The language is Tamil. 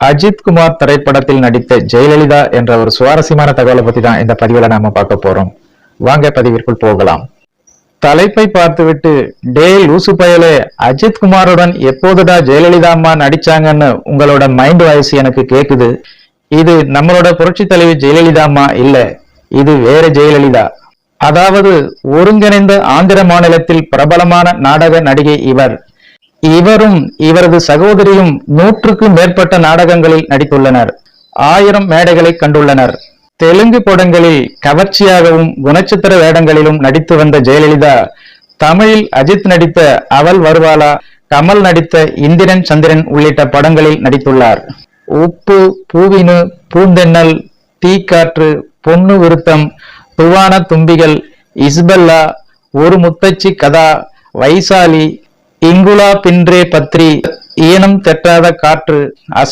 அஜித் குமார் திரைப்படத்தில் நடித்த ஜெயலலிதா என்ற ஒரு சுவாரஸ்யமான தகவலை பத்தி தான் இந்த பதிவுல நாம பார்க்க போறோம். வாங்க பதிவிற்குள் போகலாம். தலைப்பை பார்த்துவிட்டு டே லூசு பயலே அஜித் குமாருடன் எப்போதுடா ஜெயலலிதா அம்மா நடிச்சாங்கன்னு உங்களோட மைண்ட் வாய்ஸ் எனக்கு கேக்குது. இது நம்மளோட புரட்சி தலைவி ஜெயலலிதா அம்மா இல்ல இது வேற ஜெயலலிதா. அதாவது ஒருங்கிணைந்த ஆந்திர மாநிலத்தில் பிரபலமான நாடக நடிகை இவர். இவரும் இவரது சகோதரியும் நூற்றுக்கும் மேற்பட்ட நாடகங்களில் நடித்துள்ளனர். ஆயிரம் மேடைகளை கண்டுள்ளனர். தெலுங்கு படங்களில் கவர்ச்சியாகவும் குணச்சித்திர வேடங்களிலும் நடித்து வந்த ஜெயலலிதா தமிழில் அஜித் நடித்த அவள் வருவாளா கமல் நடித்த இந்திரன் சந்திரன் உள்ளிட்ட படங்களில் நடித்துள்ளார். உப்பு பூவினு பூந்தென்னல் தீக்காற்று பொன்னு விருத்தம் துவான தும்பிகள் இஸ்பல்லா ஒரு முத்தச்சி கதா வைசாலி இங்குலா பின்றே பத்ரி ஈனம் தெற்றாத காற்று அஸ்